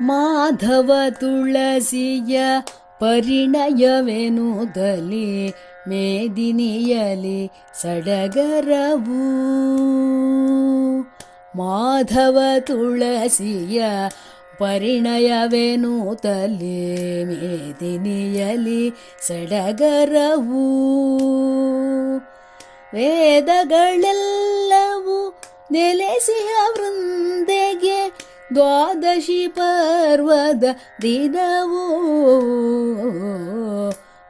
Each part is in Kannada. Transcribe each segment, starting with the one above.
ಮಾಧವ ತುಳಸಿಯ ಪರಿಣಯವೆನುದಲಿ ಮೇದಿನಿಯಲಿ ಸಡಗರವು. ಮಾಧವ ತುಳಸಿಯ ಪರಿಣಯವೆನುತಲಿ ಮೇದಿನಿಯಲಿ ಸಡಗರವು. ವೇದಗಳೆಲ್ಲವೂ ನೆಲೆಸಿಯ ದ್ವಾದಶಿ ಪರ್ವದ ದಿನವೂ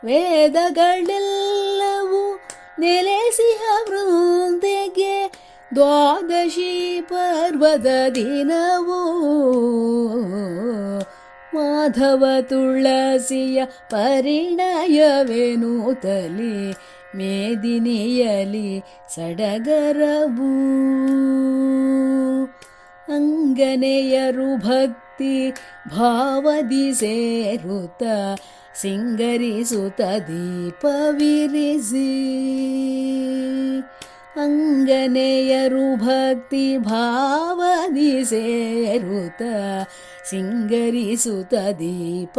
ವೇದಗಳೆಲ್ಲವೂ ನೆಲೆಸಿಹ ವೃಂದೆಗೆ. ದ್ವಾದಶಿ ಪರ್ವದ ದಿನವೂ ಮಾಧವ ತುಳಸಿಯ ಪರಿಣಯವೇನು ತಲೆ ಮೇದಿನಿಯಲಿ ಸಡಗರವು. ಅಂಗನೆಯರು ಭಕ್ತಿ ಭಾವದಿ ಸೇರುತ್ತ ಸಿಂಗರಿಸುತ್ತ ದೀಪವಿರಿಸಿ. ಅಂಗನೆಯರು ಭಕ್ತಿ ಭಾವದಿ ಸೇರುತ್ತ ಸಿಂಗರಿಸುತ್ತ ದೀಪ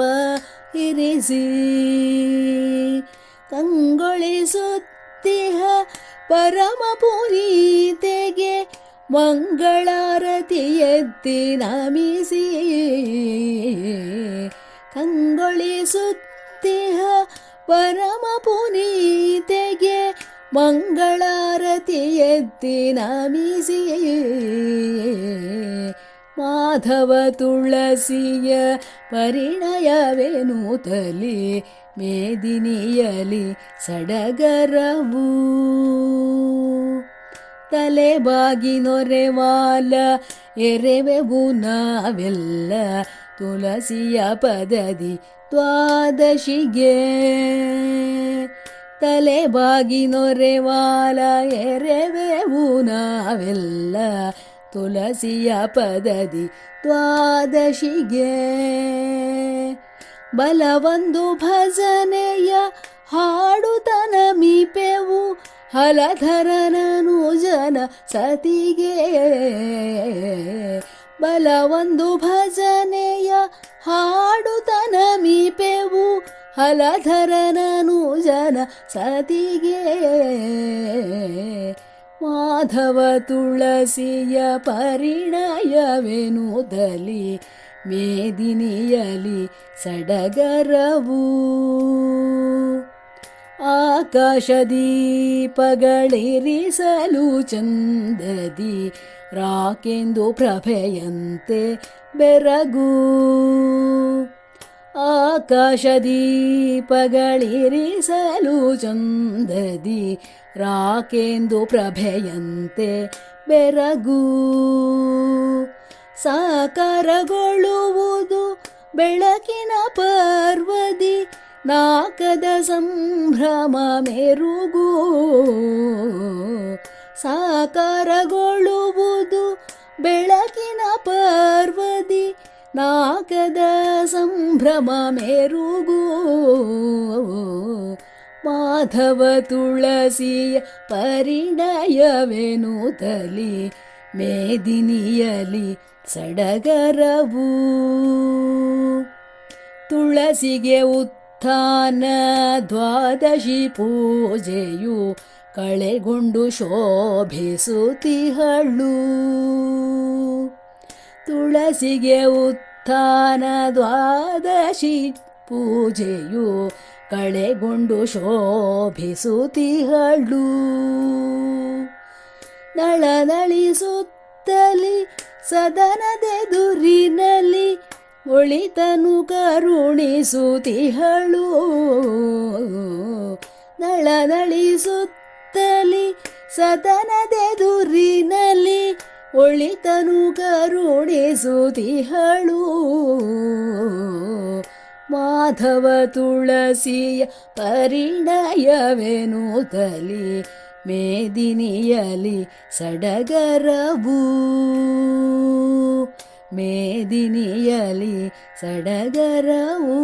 ಇರಿಸಿ ಕಂಗೊಳಿಸುತ್ತಿಹ ಪರಮ ಪುನೀತೆಗೆ ಮಂಗಳಾರತಿ ಎತ್ತಿ ನಮಿಸಿ ಕಂಗೊಳಿಸುತ್ತಿಹ ಪರಮ ಪುನೀತೆಗೆ ಮಂಗಳಾರತಿಯೆತ್ತಿ ನಮಿಸಿ ಮಾಧವ ತುಳಸಿಯ ಪರಿಣಯವೆನುತಲಿ ಮೇದಿನಿಯಲಿ ಸಡಗರವು ತಲೆ ಬಾಗಿ ನೊರೆವಾಲ, ಎರೆವೆವು ನಾವೆಲ್ಲ ತುಳಸಿಯ ಪದದಿ ದ್ವಾದಶಿಗೆ. ತಲೆ ಬಾಗಿ ನೊರೆವಾಲ, ಎರೆವೆವು ನಾವೆಲ್ಲ ತುಳಸಿಯ ಪದದಿ ದ್ವಾದಶಿಗೆ. ಬಲವೊಂದು ಭಜನೆಯ ಹಾಡುತನ ಮೀಪೆವು ಹಲಧರನನು ಜನ ಸತಿಗೆ. ಬಲವೊಂದು ಭಜನೆಯ ಹಾಡುತನ ಮೀಪೆವು ಹಲಧರನನು ಜನ ಸತಿಗೆ. ಮಾಧವ ತುಳಸಿಯ ಪರಿಣಯವೆನುದಲಿ ಮೇದಿನಿಯಲಿ ಸಡಗರವು. ಆಕಾಶದೀಪಗಳಿರಿಸಲು ಚಂದದಿ ರಾಕೆಂದು ಪ್ರಭೆಯಂತೆ ಬೆರಗು. ಆಕಾಶದೀಪಗಳಿರಿಸಲು ಚಂದದಿ ರಾಕೆಂದು ಪ್ರಭೆಯಂತೆ ಬೆರಗು. ಸಾಕಾರಗೊಳ್ಳುವುದು ಬೆಳಕಿನ ಪರ್ವದಿ ನಾಕದ ಸಂಭ್ರಮ ಮೆರುಗು ಸಾಕಾರಗೊಳ್ಳುವುದು ಬೆಳಕಿನ ಪರ್ವದಿ ನಾಕದ ಸಂಭ್ರಮ ಮೆರುಗು ಮಾಧವ ತುಳಸಿಯ ಪರಿಣಯವೆನುತಲಿ ಮೇದಿನಿಯಲಿ ಸಡಗರವು. ತುಳಸಿಗೆ ಉತ್ಥಾನ ದ್ವಾದಶಿ ಪೂಜೆಯು ಕಳೆಗೊಂಡು ಶೋಭಿಸುತ್ತಿಹಳು ತುಳಸಿಗೆ ಉತ್ಥಾನ ದ್ವಾದಶಿ ಪೂಜೆಯು ಕಳೆಗೊಂಡು ಶೋಭಿಸುತ್ತಿಹಳು ನಳನಳಿಸುತ್ತಲಿ ಸದನದೆದುರಿನಲ್ಲಿ ಒಳಿತನು ಕರುಣಿಸುತಿಹಳು ನಳನಳಿಸುತ್ತಲಿ ಸದನದೆದುರಿನಲ್ಲಿ ಒಳಿತನು ಕರುಣಿಸುತಿಹಳು ಮಾಧವ ತುಳಸಿಯ ಪರಿಣಯವೆನುತಲಿ ಮೇದಿನಿಯಲಿ ಸಡಗರವು. ಮೇದಿನಿಯಲಿ ಸಡಗರವು